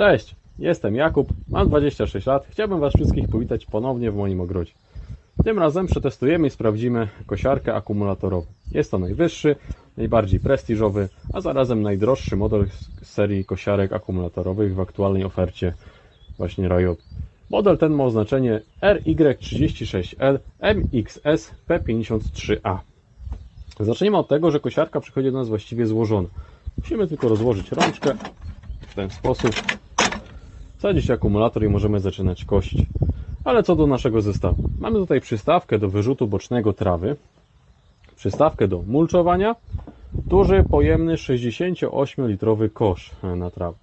Cześć, jestem Jakub, mam 26 lat. Chciałbym Was wszystkich powitać ponownie w moim ogrodzie. Tym razem przetestujemy i sprawdzimy kosiarkę akumulatorową. Jest to najwyższy, najbardziej prestiżowy, a zarazem najdroższy model z serii kosiarek akumulatorowych w aktualnej ofercie właśnie Ryobi. Model ten ma oznaczenie RY36L MXS P53A. Zacznijmy od tego, że kosiarka przychodzi do nas właściwie złożona. Musimy tylko rozłożyć rączkę w ten sposób, wsadzić akumulator i możemy zaczynać kosić. Ale co do naszego zestawu? Mamy tutaj przystawkę do wyrzutu bocznego trawy, przystawkę do mulczowania, duży, pojemny 68-litrowy kosz na trawę.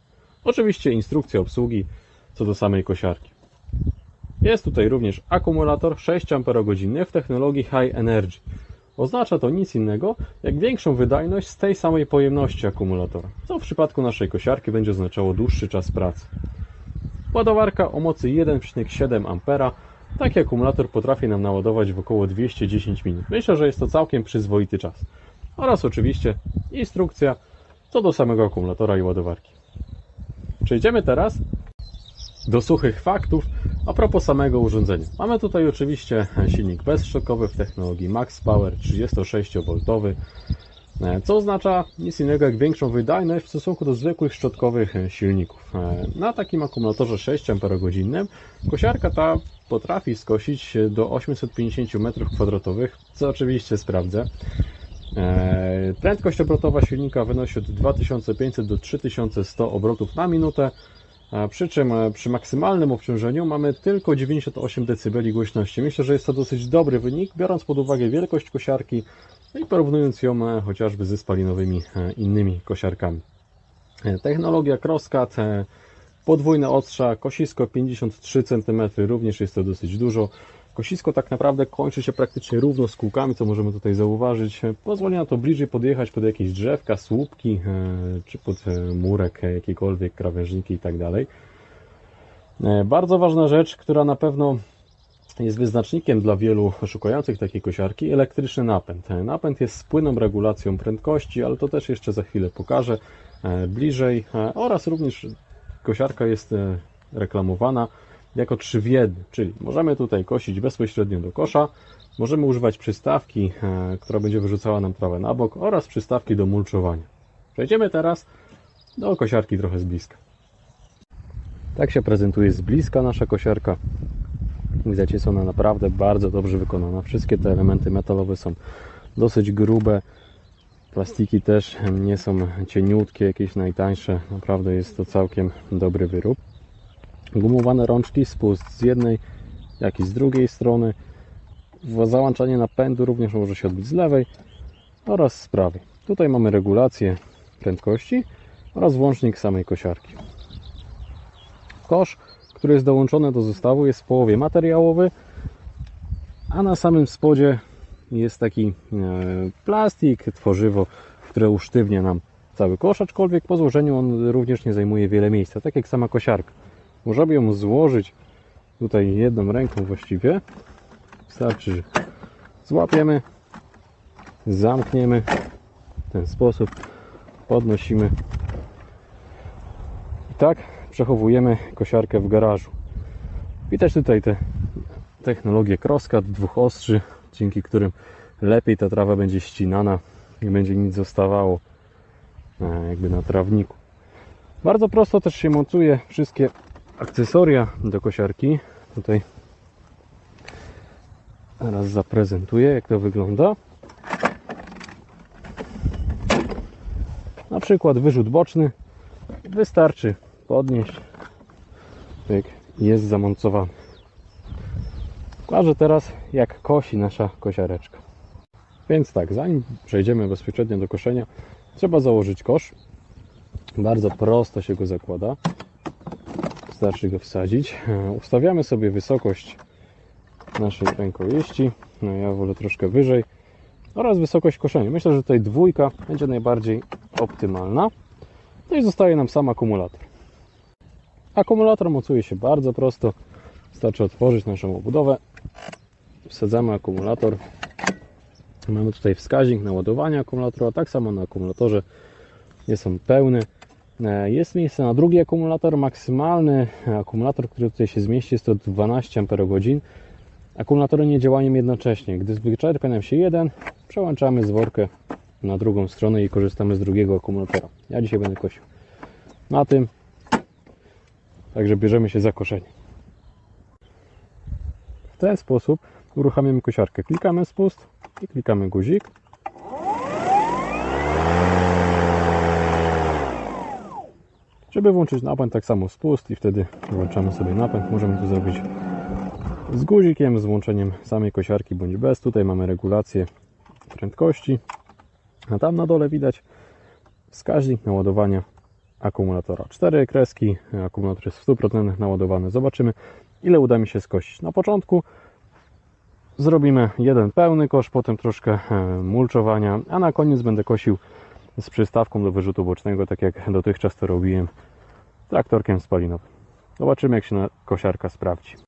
Oczywiście instrukcja obsługi co do samej kosiarki. Jest tutaj również akumulator 6 Ah w technologii High Energy. Oznacza to nic innego, jak większą wydajność z tej samej pojemności akumulatora, co w przypadku naszej kosiarki będzie oznaczało dłuższy czas pracy. Ładowarka o mocy 1,7 A. Taki akumulator potrafi nam naładować w około 210 minut. Myślę, że jest to całkiem przyzwoity czas. Oraz oczywiście instrukcja co do samego akumulatora i ładowarki. Przejdziemy teraz do suchych faktów a propos samego urządzenia. Mamy tutaj oczywiście silnik bezszokowy w technologii Max Power 36V, co oznacza nic innego jak większą wydajność w stosunku do zwykłych szczotkowych silników. Na takim akumulatorze 6 Ah kosiarka ta potrafi skosić do 850 m2, co oczywiście sprawdzę. E, Prędkość obrotowa silnika wynosi od 2500 do 3100 obrotów na minutę, przy czym e, przy maksymalnym obciążeniu mamy tylko 98 dB głośności. Myślę, że jest to dosyć dobry wynik, biorąc pod uwagę wielkość kosiarki i porównując ją e, chociażby ze spalinowymi e, innymi kosiarkami. E, Technologia CrossCut, podwójne ostrza, kosisko 53 cm, również jest to dosyć dużo. Kosisko tak naprawdę kończy się praktycznie równo z kółkami, co możemy tutaj zauważyć. Pozwoli na to bliżej podjechać pod jakieś drzewka, słupki, czy pod murek, jakiekolwiek krawężniki i tak Bardzo ważna rzecz, która na pewno jest wyznacznikiem dla wielu szukających takiej kosiarki, elektryczny napęd. E, Napęd jest z płynną regulacją prędkości, ale to też jeszcze za chwilę pokażę e, bliżej. E, Oraz również kosiarka jest reklamowana jako 3 w 1, czyli możemy tutaj kosić bezpośrednio do kosza, możemy używać przystawki, która będzie wyrzucała nam trawę na bok oraz przystawki do mulczowania. Przejdziemy teraz do kosiarki trochę z bliska. Tak się prezentuje z bliska nasza kosiarka. Widać, jest ona naprawdę bardzo dobrze wykonana. Wszystkie te elementy metalowe są dosyć grube. Plastiki też nie są cieniutkie, jakieś najtańsze. Naprawdę jest to całkiem dobry wyrób. Gumowane rączki, spust z jednej, jak i z drugiej strony. Załączanie napędu również może się odbyć z lewej oraz z prawej. Tutaj mamy regulację prędkości oraz włącznik samej kosiarki. Kosz, który jest dołączony do zestawu jest w połowie materiałowy, a na samym spodzie jest taki e, plastik, tworzywo, które usztywnia nam cały kosz, aczkolwiek po złożeniu on również nie zajmuje wiele miejsca, tak jak sama kosiarka. Możemy ją złożyć tutaj jedną ręką właściwie. Wystarczy, że złapiemy, zamkniemy w ten sposób, podnosimy i tak przechowujemy kosiarkę w garażu. Widać tutaj te technologię CrossCut, dwóch ostrzy, dzięki którym lepiej ta trawa będzie ścinana, nie będzie nic zostawało e, jakby na trawniku. Bardzo prosto też się montuje wszystkie akcesoria do kosiarki. Tutaj teraz zaprezentuję jak to wygląda. Na przykład wyrzut boczny wystarczy podnieść Pyk, jest zamontowany. Pokażę teraz jak kosi nasza kosiareczka. Więc tak, zanim przejdziemy bezpośrednio do koszenia, trzeba założyć kosz. Bardzo prosto się go zakłada. Wystarczy go wsadzić. E, Ustawiamy sobie wysokość naszej rękojeści. No ja wolę troszkę wyżej. Oraz wysokość koszenia. Myślę, że tutaj dwójka będzie najbardziej optymalna. No i zostaje nam sam akumulator. Akumulator mocuje się bardzo prosto. Wystarczy otworzyć naszą obudowę. Wsadzamy akumulator. Mamy tutaj wskaźnik naładowania akumulatora. Tak samo na akumulatorze jest on pełny. E, Jest miejsce na drugi akumulator. Maksymalny akumulator, który tutaj się zmieści, jest to 12 Ah. Akumulatory nie działają jednocześnie. Gdy wyczerpie nam się jeden, przełączamy zworkę na drugą stronę i korzystamy z drugiego akumulatora. Ja dzisiaj będę kosił na tym. Także bierzemy się za koszenie. W ten sposób uruchamiamy kosiarkę. Klikamy spust i klikamy guzik. Żeby włączyć napęd, tak samo spust i wtedy włączamy sobie napęd. Możemy to zrobić z guzikiem, z włączeniem samej kosiarki bądź bez. Tutaj mamy regulację prędkości, a tam na dole widać wskaźnik naładowania akumulatora. Cztery kreski, akumulator jest w 100% naładowany. Zobaczymy, ile uda mi się skosić. Na początku zrobimy jeden pełny kosz, potem troszkę e, mulczowania, a na koniec będę kosił z przystawką do wyrzutu bocznego, tak jak dotychczas to robiłem traktorkiem spalinowym. Zobaczymy, jak się na kosiarka sprawdzi.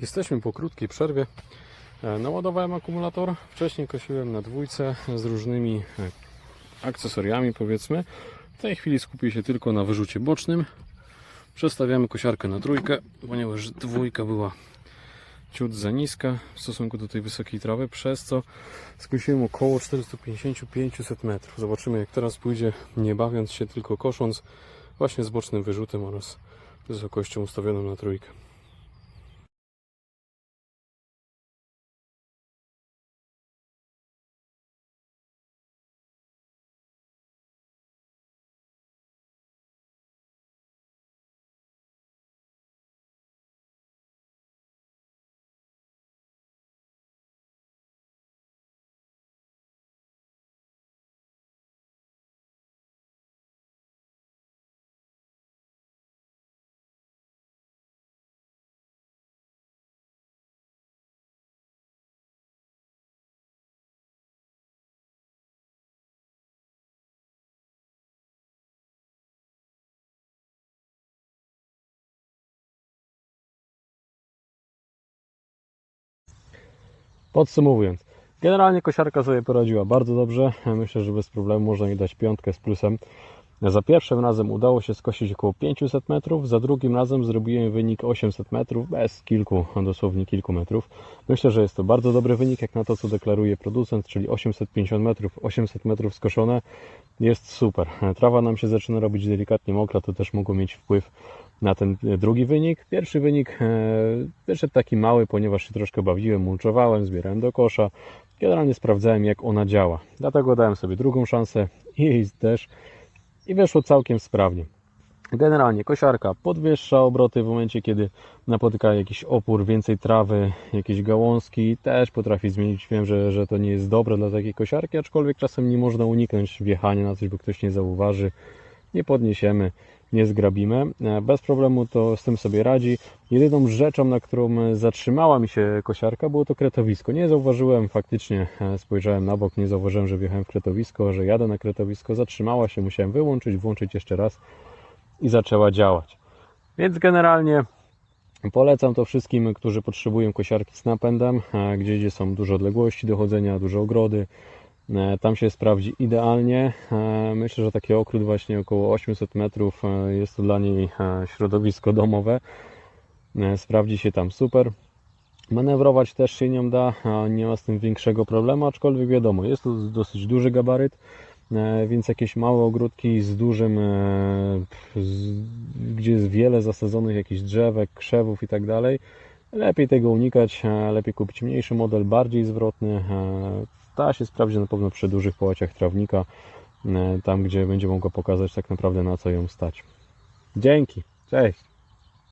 Jesteśmy po krótkiej przerwie. E, Naładowałem akumulator. Wcześniej kosiłem na dwójce z różnymi e, akcesoriami, powiedzmy. W tej chwili skupię się tylko na wyrzucie bocznym. Przestawiamy kosiarkę na trójkę, ponieważ dwójka była ciut za niska w stosunku do tej wysokiej trawy, przez co skosiłem około 450-500 metrów. Zobaczymy jak teraz pójdzie, nie bawiąc się, tylko kosząc właśnie z bocznym wyrzutem oraz wysokością ustawioną na trójkę. Podsumowując, generalnie kosiarka sobie poradziła bardzo dobrze. Myślę, że bez problemu można jej dać piątkę z plusem. Za pierwszym razem udało się skosić około 500 metrów, za drugim razem zrobiłem wynik 800 metrów bez kilku, dosłownie kilku metrów. Myślę, że jest to bardzo dobry wynik, jak na to, co deklaruje producent, czyli 850 metrów, 800 metrów skoszone. Jest super. Trawa nam się zaczyna robić delikatnie mokra, to też mogło mieć wpływ na ten drugi wynik. Pierwszy wynik e, wyszedł taki mały, ponieważ się troszkę bawiłem, mulczowałem, zbierałem do kosza. Generalnie sprawdzałem, jak ona działa. Dlatego dałem sobie drugą szansę i też i weszło całkiem sprawnie. Generalnie kosiarka podwyższa obroty w momencie, kiedy napotyka jakiś opór, więcej trawy, jakieś gałązki, też potrafi zmienić. Wiem, że, że to nie jest dobre dla takiej kosiarki, aczkolwiek czasem nie można uniknąć wjechania na coś, bo ktoś nie zauważy. Nie podniesiemy, nie zgrabimy. E, Bez problemu to z tym sobie radzi. Jedyną rzeczą, na którą zatrzymała mi się kosiarka, było to kretowisko. Nie zauważyłem faktycznie, e, spojrzałem na bok, nie zauważyłem, że wjechałem w kretowisko, że jadę na kretowisko. Zatrzymała się, musiałem wyłączyć, włączyć jeszcze raz i zaczęła działać. Więc generalnie polecam to wszystkim, którzy potrzebują kosiarki z napędem, e, gdzie, gdzie są duże odległości do chodzenia, duże ogrody. E, Tam się sprawdzi idealnie. E, Myślę, że taki okrót właśnie około 800 metrów e, jest to dla niej środowisko domowe. Sprawdzi się tam super. Manewrować też się nią da, nie ma z tym większego problemu, aczkolwiek wiadomo, jest to dosyć duży gabaryt. więc jakieś małe ogródki z dużym, z, gdzie jest wiele zasadzonych jakichś drzewek, krzewów i tak dalej, lepiej tego unikać, lepiej kupić mniejszy model, bardziej zwrotny. Ta się sprawdzi na pewno przy dużych połaciach trawnika, e, tam gdzie będzie mogła pokazać tak naprawdę na co ją stać. Dzięki, cześć!